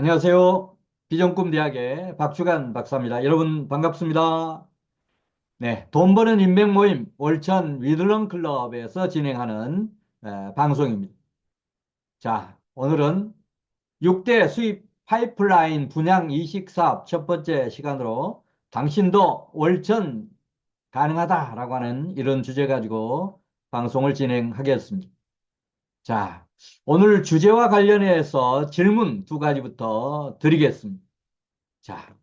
안녕하세요. 비전꿈대학의 박주간 박사입니다. 여러분 반갑습니다. 네, 돈 버는 인맥 모임 월천 위들런 클럽에서 진행하는 에, 방송입니다. 자, 오늘은 6대 수입 파이프라인 분양 이식 사업 첫 번째 시간으로 당신도 월천 가능하다라고 하는 이런 주제 가지고 방송을 진행하겠습니다. 자, 오늘 주제와 관련해서 질문 두 가지부터 드리겠습니다. 자,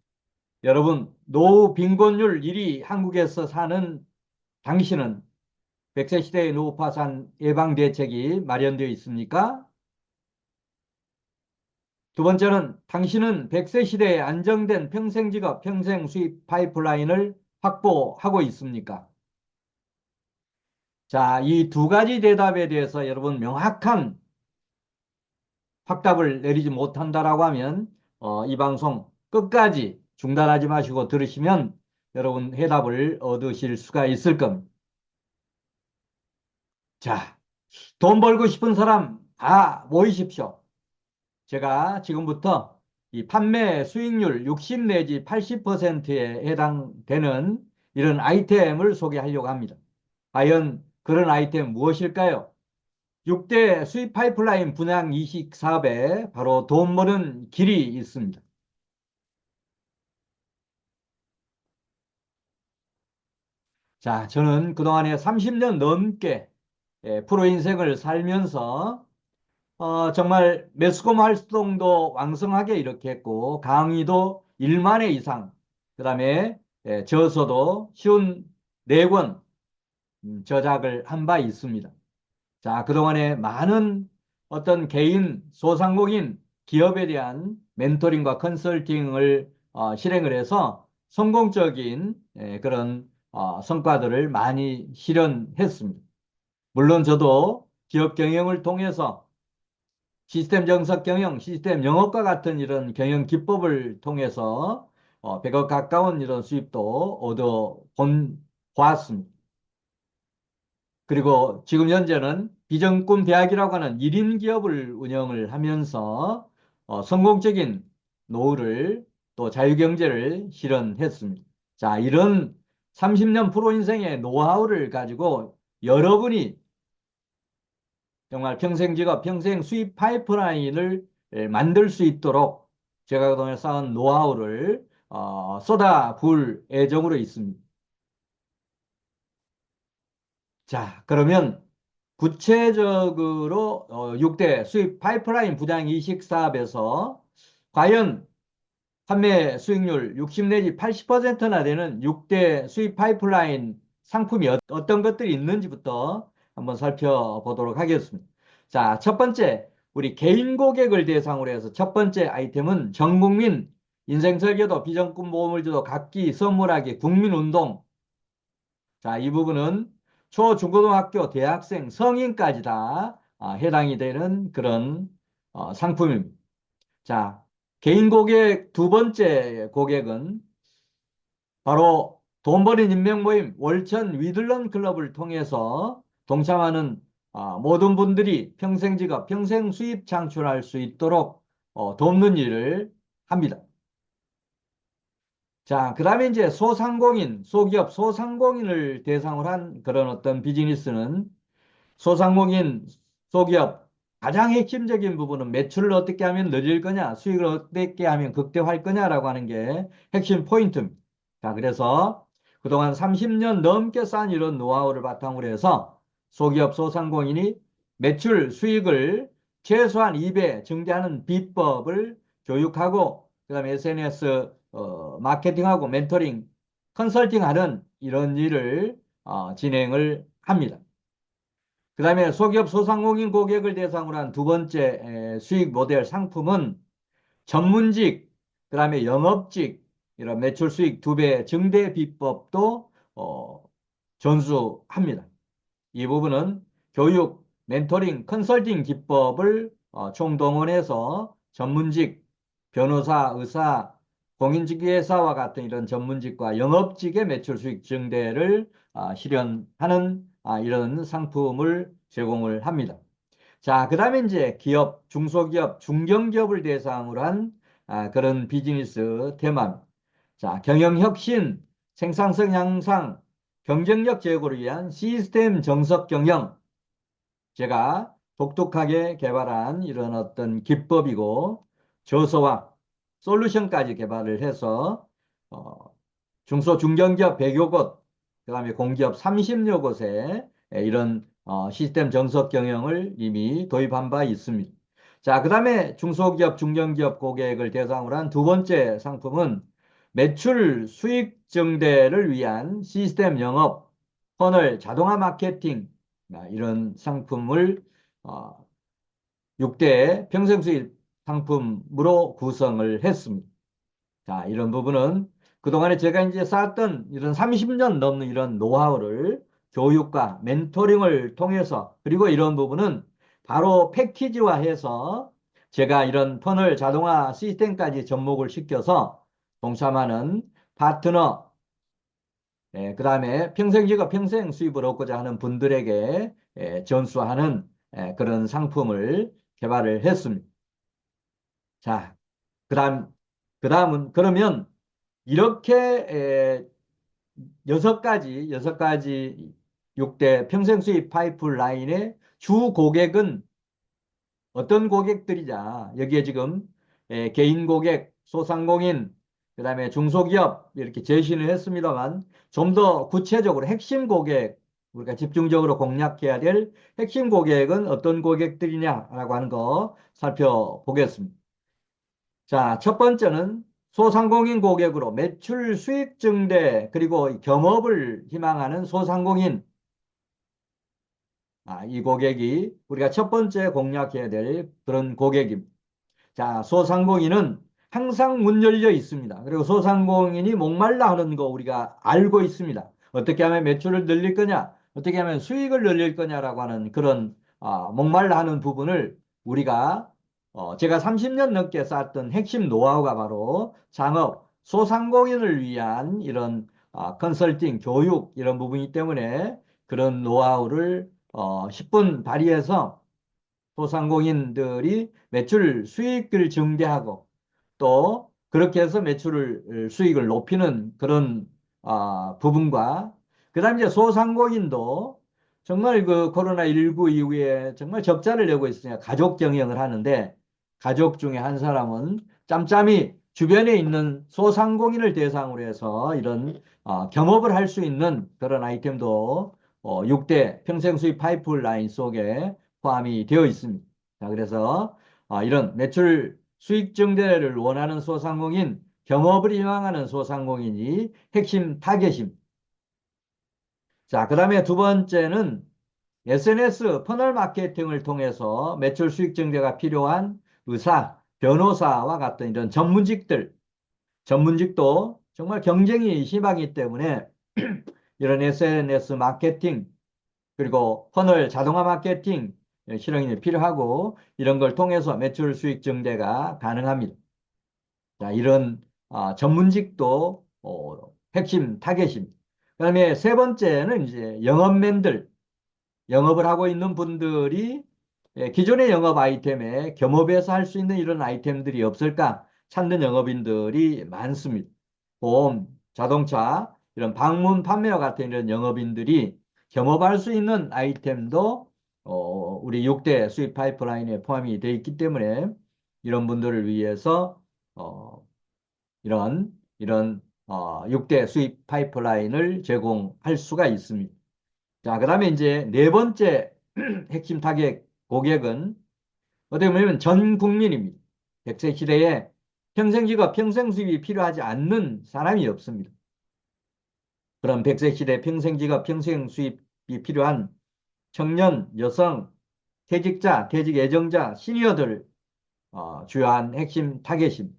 여러분, 노후 빈곤율 1위 한국에서 사는 당신은 100세 시대의 노후 파산 예방 대책이 마련되어 있습니까? 두 번째는 당신은 100세 시대에 안정된 평생 직업, 평생 수입 파이프라인을 확보하고 있습니까? 자, 이 두 가지 대답에 대해서 여러분 명확한 확답을 내리지 못한다라고 하면 어, 이 방송 끝까지 중단하지 마시고 들으시면 여러분 해답을 얻으실 수가 있을 겁니다. 자, 돈 벌고 싶은 사람 다 모이십시오. 제가 지금부터 이 판매 수익률 60 내지 80%에 해당되는 이런 아이템을 소개하려고 합니다. 과연 그런 아이템 무엇일까요? 6대 수입 파이프라인 분양 이식 사업에 바로 돈 버는 길이 있습니다. 자, 저는 그동안에 30년 넘게 예, 프로 인생을 살면서 어, 정말 매스컴 활동도 왕성하게 이렇게 했고 강의도 1만 회 이상 그 다음에 예, 저서도 쉬운 4권 음, 저작을 한 바 있습니다. 자, 그동안에 많은 어떤 개인, 소상공인, 기업에 대한 멘토링과 컨설팅을 어, 실행을 해서 성공적인 예, 그런 어, 성과들을 많이 실현했습니다. 물론 저도 기업 경영을 통해서 시스템 정석 경영, 시스템 영업과 같은 이런 경영 기법을 통해서 어, 100억 가까운 이런 수입도 얻어 본, 보았습니다. 그리고 지금 현재는 비전꿈 대학이라고 하는 1인 기업을 운영을 하면서 어, 성공적인 노후를 또 자유경제를 실현했습니다. 자, 이런 30년 프로 인생의 노하우를 가지고 여러분이 정말 평생 직업, 평생 수입 파이프라인을 만들 수 있도록 제가 그동안 쌓은 노하우를 어, 쏟아 부을 예정으로 있습니다. 자, 그러면 구체적으로 6대 어, 수입 파이프라인 부장 이식 사업에서 과연 판매 수익률 60 내지 80%나 되는 6대 수입 파이프라인 상품이 어떤 것들이 있는지부터 한번 살펴보도록 하겠습니다. 자, 첫 번째, 우리 개인 고객을 대상으로 해서 첫 번째 아이템은 전 국민 인생설계도 비전꿈 보험을 주도 각기 선물하기 국민운동. 자, 이 부분은 초, 중고등학교, 대학생, 성인까지 다 어, 해당이 되는 그런 어, 상품입니다. 자, 개인 고객 두 번째 고객은 바로 돈 버는 인맥 모임 월천 위들런 클럽을 통해서 동참하는 어, 모든 분들이 평생 직업, 평생 수입 창출할 수 있도록 돕는 일을 합니다. 자, 그 다음에 이제 소상공인, 소기업, 소상공인을 대상으로 한 그런 어떤 비즈니스는 소상공인, 소기업 가장 핵심적인 부분은 매출을 어떻게 하면 늘릴 거냐, 수익을 어떻게 하면 극대화할 거냐라고 하는 게 핵심 포인트입니다. 자, 그래서 그동안 30년 넘게 쌓은 이런 노하우를 바탕으로 해서 소기업, 소상공인이 매출, 수익을 최소한 2배 증대하는 비법을 교육하고 그 다음에 SNS 어, 마케팅하고 멘토링, 컨설팅하는 이런 일을 어, 진행을 합니다. 그 다음에 소기업 소상공인 고객을 대상으로 한 두 번째 에, 수익 모델 상품은 전문직, 그 다음에 영업직, 이런 매출 수익 두 배 증대 비법도 어, 전수합니다. 이 부분은 교육, 멘토링, 컨설팅 기법을 어, 총동원해서 전문직, 변호사, 의사, 공인중개사와 같은 이런 전문직과 영업직의 매출 수익 증대를 아, 실현하는 아, 이런 상품을 제공을 합니다. 자, 그 다음에 이제 기업, 중소기업, 중견기업을 대상으로 한 아, 그런 비즈니스 테마. 자, 경영 혁신, 생산성 향상, 경쟁력 제고를 위한 시스템 정석 경영. 제가 독특하게 개발한 이런 어떤 기법이고 저소와 솔루션까지 개발을 해서 어, 중소 중견기업 100여 곳, 그 다음에 공기업 30여 곳에 이런 어, 시스템 정석 경영을 이미 도입한 바 있습니다. 자, 그 다음에 중소기업, 중견기업 고객을 대상으로 한 두 번째 상품은 매출 수익 증대를 위한 시스템 영업, 퍼널 자동화 마케팅 아, 이런 상품을 어, 6대 평생 수익 상품으로 구성을 했습니다. 자, 이런 부분은 그동안에 제가 이제 쌓았던 이런 30년 넘는 이런 노하우를 교육과 멘토링을 통해서 그리고 이런 부분은 바로 패키지화해서 제가 이런 터널 자동화 시스템까지 접목을 시켜서 동참하는 파트너 예, 그 다음에 평생 직업 평생 수입을 얻고자 하는 분들에게 예, 전수하는 예, 그런 상품을 개발을 했습니다. 자, 그 다음, 그 다음은 그러면 이렇게 에, 여섯 가지, 여섯 가지 6대 평생 수입 파이프라인의 주 고객은 어떤 고객들이냐. 여기에 지금 에, 개인 고객, 소상공인, 그 다음에 중소기업 이렇게 제시를 했습니다만 좀 더 구체적으로 핵심 고객, 우리가 집중적으로 공략해야 될 핵심 고객은 어떤 고객들이냐라고 하는 거 살펴보겠습니다. 자, 첫 번째는 소상공인 고객으로 매출 수익 증대 그리고 겸업을 희망하는 소상공인 아, 이 고객이 우리가 첫 번째 공략해야 될 그런 고객입니다. 자, 소상공인은 항상 문 열려 있습니다. 그리고 소상공인이 목말라 하는 거 우리가 알고 있습니다. 어떻게 하면 매출을 늘릴 거냐, 어떻게 하면 수익을 늘릴 거냐라고 하는 그런 아, 목말라 하는 부분을 우리가 어, 제가 30년 넘게 쌓았던 핵심 노하우가 바로 창업, 소상공인을 위한 이런 아, 컨설팅, 교육 이런 부분이기 때문에 그런 노하우를 어, 10분 발휘해서 소상공인들이 매출 수익을 증대하고 또 그렇게 해서 매출을 수익을 높이는 그런 아, 부분과 그 다음에 이제 소상공인도 정말 그 코로나 19 이후에 정말 적자를 내고 있으니까 가족 경영을 하는데 가족 중에 한 사람은 짬짬이 주변에 있는 소상공인을 대상으로 해서 이런 어, 겸업을 할 수 있는 그런 아이템도 어, 6대 평생 수입 파이프라인 속에 포함이 되어 있습니다. 자, 그래서 어, 이런 매출 수익 증대를 원하는 소상공인, 겸업을 희망하는 소상공인이 핵심 타겟입니다. 자, 그 다음에 두 번째는 SNS 퍼널 마케팅을 통해서 매출 수익 증대가 필요한 의사, 변호사와 같은 이런 전문직들, 전문직도 정말 경쟁이 심하기 때문에 이런 SNS 마케팅, 그리고 퍼널 자동화 마케팅 실행이 필요하고 이런 걸 통해서 매출 수익 증대가 가능합니다. 자, 이런 아, 전문직도 어, 핵심 타겟입니다. 그 다음에 세 번째는 이제 영업맨들, 영업을 하고 있는 분들이 예, 기존의 영업 아이템에 겸업해서 할 수 있는 이런 아이템들이 없을까 찾는 영업인들이 많습니다. 보험, 자동차, 이런 방문 판매와 같은 이런 영업인들이 겸업할 수 있는 아이템도 어, 우리 6대 수입 파이프라인에 포함이 되어 있기 때문에 이런 분들을 위해서 어, 이런 이런 어, 6대 수입 파이프라인을 제공할 수가 있습니다. 자, 그 다음에 이제 네 번째 핵심 타겟 고객은 어떻게 보면 전 국민입니다. 100세 시대에 평생직업, 평생수입이 필요하지 않는 사람이 없습니다. 그럼 100세 시대 평생직업, 평생수입이 필요한 청년, 여성, 퇴직자, 퇴직 예정자, 시니어들 어, 주요한 핵심 타겟입니다.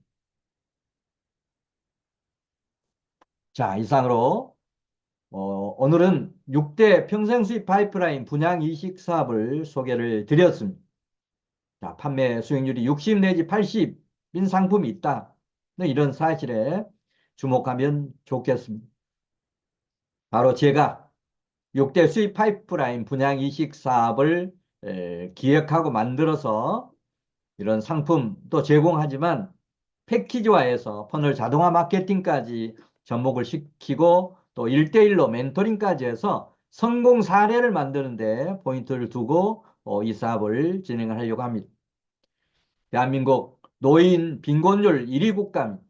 자, 이상으로 어, 오늘은 6대 평생 수입 파이프라인 분양 이식 사업을 소개를 드렸습니다. 자, 판매 수익률이 60 내지 80인 상품이 있다. 이런 사실에 주목하면 좋겠습니다. 바로 제가 6대 수입 파이프라인 분양 이식 사업을 에, 기획하고 만들어서 이런 상품도 제공하지만 패키지화해서 퍼널 자동화 마케팅까지 접목을 시키고 또 1대1로 멘토링까지 해서 성공 사례를 만드는데 포인트를 두고 어, 이 사업을 진행을 하려고 합니다. 대한민국 노인 빈곤율 1위 국가입니다.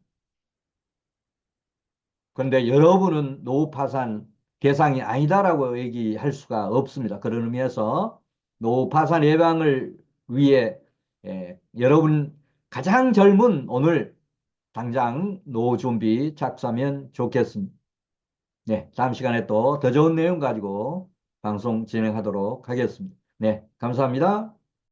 그런데 여러분은 노후 파산 대상이 아니다라고 얘기할 수가 없습니다. 그런 의미에서 노후 파산 예방을 위해 예, 여러분 가장 젊은 오늘 당장 노후 준비 착수하면 좋겠습니다. 네, 다음 시간에 또 더 좋은 내용 가지고 방송 진행하도록 하겠습니다. 네, 감사합니다.